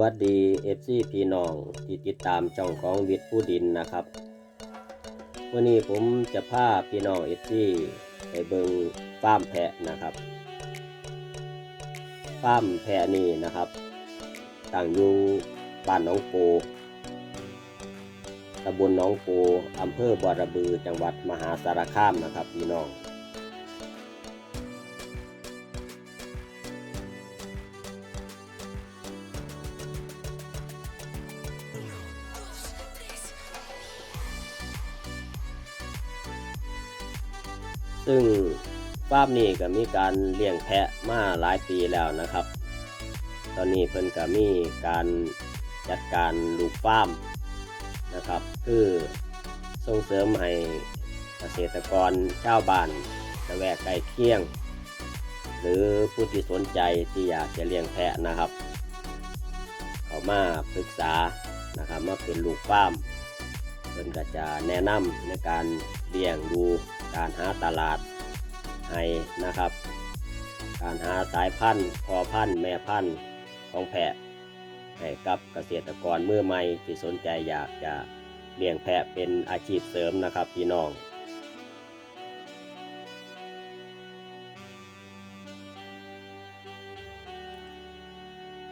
วัสดีเอฟซีพี่น้องที่ติดตามช่องของวิทย์ผู้ดินนะครับวันนี้ผมจะพาพี่น้องเอฟซีไปเบิงฟาร์มแพะนะครับฟาร์มแพะนี่นะครับตั้งอยู่บ้านหนองโปตำบลหนองโปอำเภอบอระบือจังหวัดมหาสารคามนะครับพี่น้อง ซึ่งฟาร์มนี้ก็มีการเลี้ยงแพะมาหลายปีแล้วนะครับ ตอนนี้เพิ่นก็มีการจัดการลูกฟาร์มนะครับ คือส่งเสริมให้เกษตรกรชาวบ้านละแวกใกล้เคียง หรือผู้ที่สนใจที่อยากจะเลี้ยงแพะนะครับ เขามาปรึกษานะครับมาเป็นลูกฟาร์มเพิ่นก็จะแนะนำในการเลี้ยงดู การหาตลาดให้นะครับ การหาสายพันธุ์พอพันธุ์แม่พันธุ์ของแพะให้กับเกษตรกรมือใหม่ที่สนใจอยากจะเลี้ยงแพะเป็นอาชีพเสริมนะครับพี่น้อง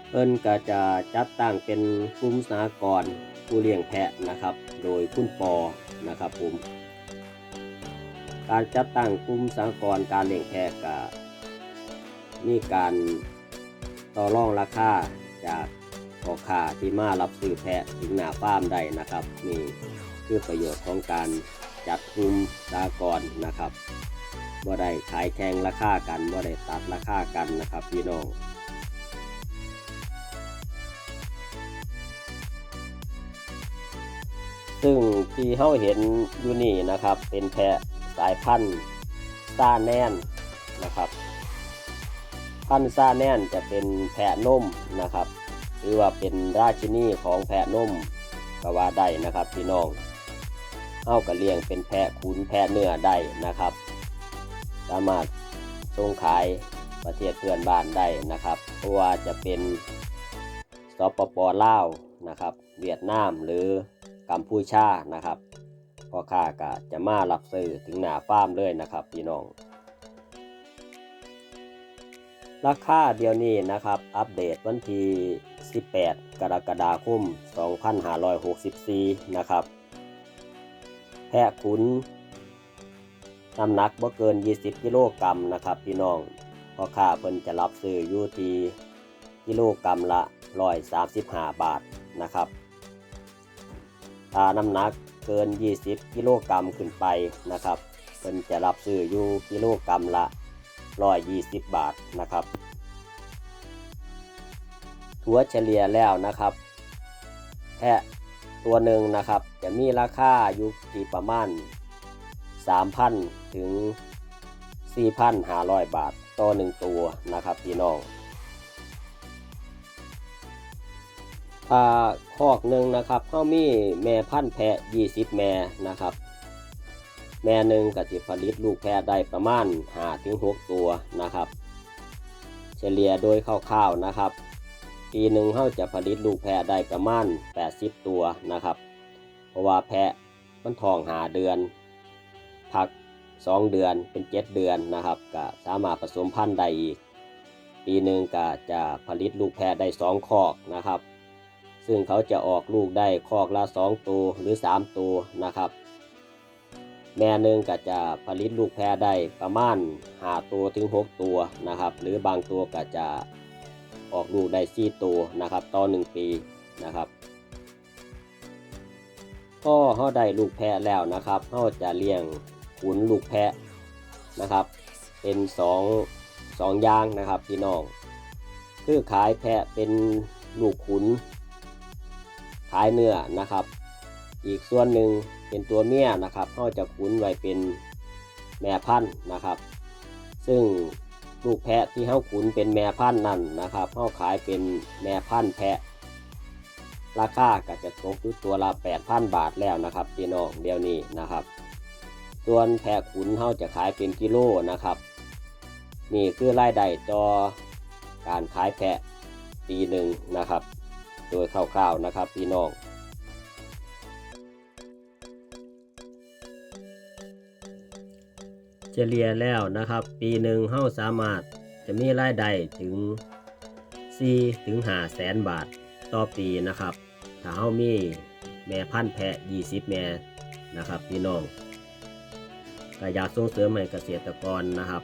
เพิ่นก็จะจัดตั้งเป็นกลุ่มสหกรผู้เลี้ยงแพะนะครับ โดยคุณปอนะครับผม การจัดตั้งกลุ่มสหกรการเลี้ยงแพะก็มีการต่อรองราคาจากพ่อค้าที่มารับซื้อแพะถึงหน้าฟาร์มได้นะครับนี่คือประโยชน์ของการจัดกลุ่มสหกรนะครับบ่ได้ขายแข่งราคากันบ่ได้ตัดราคากันนะครับพี่น้องซึ่งที่เขาเห็นอยู่นี่นะครับเป็นแพะายพันธุ์ซาแนนนะครับ พันธุ์ซาแนนจะเป็นแพะนมนะครับ หรือว่าเป็นราชินีของแพะนมก็ว่าได้นะครับพี่น้องเอากระเลี้ยงเป็นแพะขุนแพะเนื้อได้นะครับ สามารถส่งขายประเทศเพื่อนบ้านได้นะครับเพราะว่าจะเป็นสปปลาวนะครับ เวียดนามหรือกัมพูชานะครับ พ่อค้าก็จะมารับซื้อถึงหน้าฟาร์มเลยนะครับพี่น้อง ราคาเดียวนี้นะครับ อัปเดตวันที่ 18 กรกฎาคม 2564 นะครับ แพะขุนน้ำหนักบ่เกิน 20 กิโลกรัมนะครับพี่น้องพ่อค้าเพิ่นจะรับซื้ออยู่ที่กิโลกรัมละ 135 บาทนะครับถ้าน้ำหนัก กิน 20 กิโลกรัมขึ้นไปนะครับเพิ่นจะรับซื้ออยู่กิโลกรัมละ120 บาทนะครับ ถัวเฉลี่ยแล้วนะครับแพะตัวหนึ่งนะครับจะมีราคาอยู่ที่ประมาณ 3,000 ถึง 4,500 บาทต่อหนึ่งตัวนะครับพี่น้อง อ่าคอกหนึ่งนะครับเขามีแม่พันธุ์แพะ20แม่นะครับ แม่หนึ่งก็จะผลิตลูกแพะได้ประมาณ5ถึง6ตัวนะครับ เฉลี่ยโดยคร่าวๆนะครับ ปีหนึ่งเขาจะผลิตลูกแพะได้ประมาณ 80 ตัวนะครับ เพราะว่าแพะมันทองหาเดือน พัก 2 เดือนเป็น 7 เดือนนะครับก็สามารถผสมพันธุ์ได้อีก ปีหนึ่งก็จะผลิตลูกแพะได้ 2 คอกนะครับ ซึ่งเขาจะออกลูกได้คอกละ2ตัวหรือ 3 ตัวนะครับ แม่หนึ่งก็จะผลิตลูกแพะได้ประมาณ5ตัวถึง 6 ตัวนะครับ หรือบางตัวก็จะออกลูกได้4ตัวนะครับต่อ1ปีนะครับก็เขาได้ลูกแพะแล้วนะครับเขาจะเลี้ยงขุนลูกแพะนะครับ เป็น2 2อย่างนะครับพี่น้อง คือขายแพะเป็นลูกขุน ขายเนื้อนะครับ อีกส่วนหนึ่งเป็นตัวเมียนะครับเขาจะขุนไว้เป็นแม่พันธุ์นะครับ ซึ่งลูกแพะที่เขาขุนเป็นแม่พันธุ์นั่นนะครับเขาขายเป็นแม่พันธุ์แพะ ราคาก็จะตกอยู่ตัวละ8,000 บาทแล้วนะครับพี่น้องเดี๋ยวนี้นะครับ ส่วนแพะขุนเขาจะขายเป็นกิโลนะครับ นี่คือรายได้ต่อการขายแพะปีหนึ่งนะครับ โดยคร่าวๆนะครับพี่น้องเฉลี่ยแล้วนะครับ ปีหนึ่งเฮาสามารถจะมีรายได้ถึง 4 ถึง5แสนบาทต่อปีนะครับ ถ้าเฮามีแม่พันธุ์แพะ 20 แม่นะครับพี่น้องก็อยากส่งเสริมให้เกษตรกรนะครับ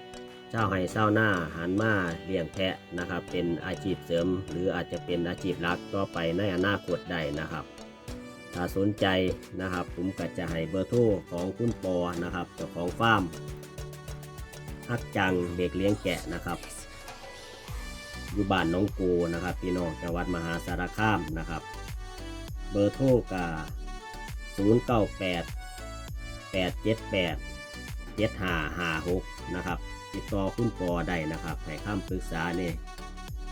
เจ้าวให้เจ้าหน้าหันมาเลี้ยงแพะนะครับ เป็นอาชีพเสริม หรืออาจจะเป็นอาชีพหลักต่อไปในอนาคตได้นะครับ ถ้าสนใจนะครับ ผมก็จะให้เบอร์โทรของคุณปอนะครับเจ้าของฟาร์มฮักจังเด็กเลี้ยงแกะนะครับอยู่บ้านน้องกูนะครับพี่น้องจังหวัดมหาสารคามนะครับ เบอร์โทรกา0 9 8 8 7 8 7 5 5 6นะครับติดต่อคุณปอได้นะครับให้คำปรึกษาเนี่ย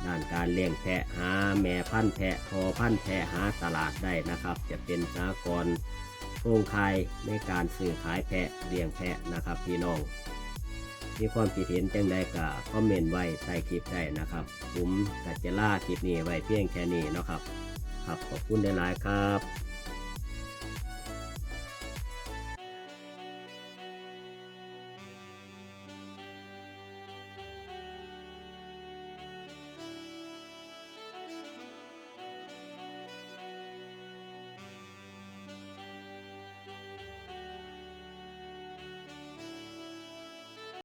ด้านการเลี้ยงแพะหาแม่พันธุ์แพะพอพันธุ์แพะหาตลาดได้นะครับ จะเป็นสากรโครงข่ายในการซื้อขายแพะเลี้ยงแพะนะครับพี่น้องมีความคิดเห็นจังใดก็คอมเมนต์ไว้ใต้คลิปได้นะครับผมกัจจล่าคลิปนี้ไว้เพียงแค่นี้นะครับครับขอบคุณหลายๆครับ